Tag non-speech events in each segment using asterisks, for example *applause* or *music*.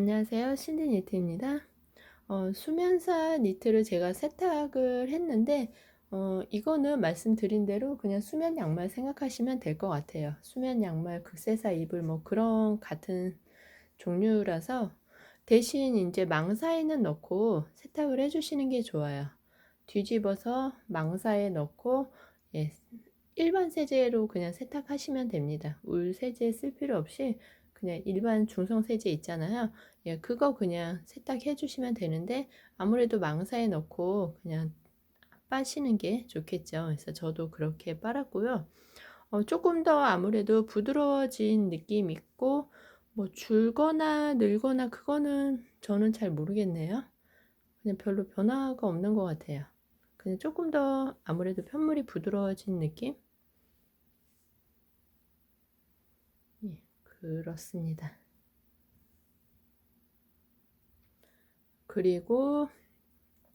안녕하세요. 신디 니트입니다. 어, 수면사 니트를 제가 세탁을 했는데, 어, 이거는 말씀드린 대로 그냥 수면 양말 생각하시면 될 것 같아요. 수면 양말, 극세사 입을 뭐 그런 같은 종류라서 대신 이제 망사에는 넣고 세탁을 해주시는 게 좋아요. 뒤집어서 망사에 넣고, 예, 일반 세제로 그냥 세탁하시면 됩니다. 울 세제 쓸 필요 없이 그냥 일반 중성 세제 있잖아요. 예, 그거 그냥 세탁해 주시면 되는데 아무래도 망사에 넣고 그냥 빠시는 게 좋겠죠. 그래서 저도 그렇게 빨았고요. 어, 조금 더 아무래도 부드러워진 느낌 있고 뭐 줄거나 늘거나 그거는 저는 잘 모르겠네요. 그냥 별로 변화가 없는 것 같아요. 그냥 조금 더 아무래도 편물이 부드러워진 느낌? 예, 그렇습니다. 그리고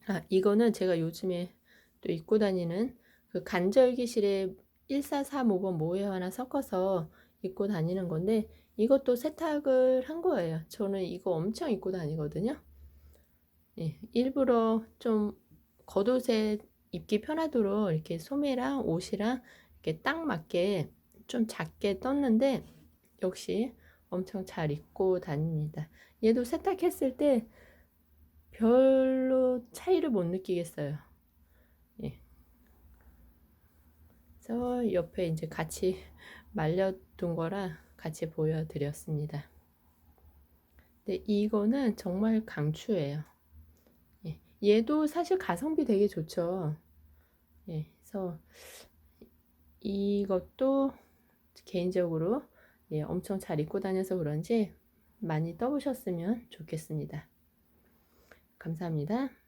아, 이거는 제가 요즘에 또 입고 다니는 그 간절기실에 14355번 모에 하나 섞어서 입고 다니는 건데 이것도 세탁을 한 거예요. 저는 이거 엄청 입고 다니거든요. 예, 일부러 좀 겉옷에 입기 편하도록 이렇게 소매랑 옷이랑 이렇게 딱 맞게 좀 작게 떴는데 역시 엄청 잘 입고 다닙니다. 얘도 세탁했을 때 별로 차이를 못 느끼겠어요. 예. 그래서 옆에 이제 같이 *laughs* 말려둔 거라 같이 보여드렸습니다. 근데 이거는 정말 강추예요. 예. 얘도 사실 가성비 되게 좋죠. 예. 그래서 이것도 개인적으로 예, 엄청 잘 입고 다녀서 그런지 많이 떠보셨으면 좋겠습니다. 감사합니다.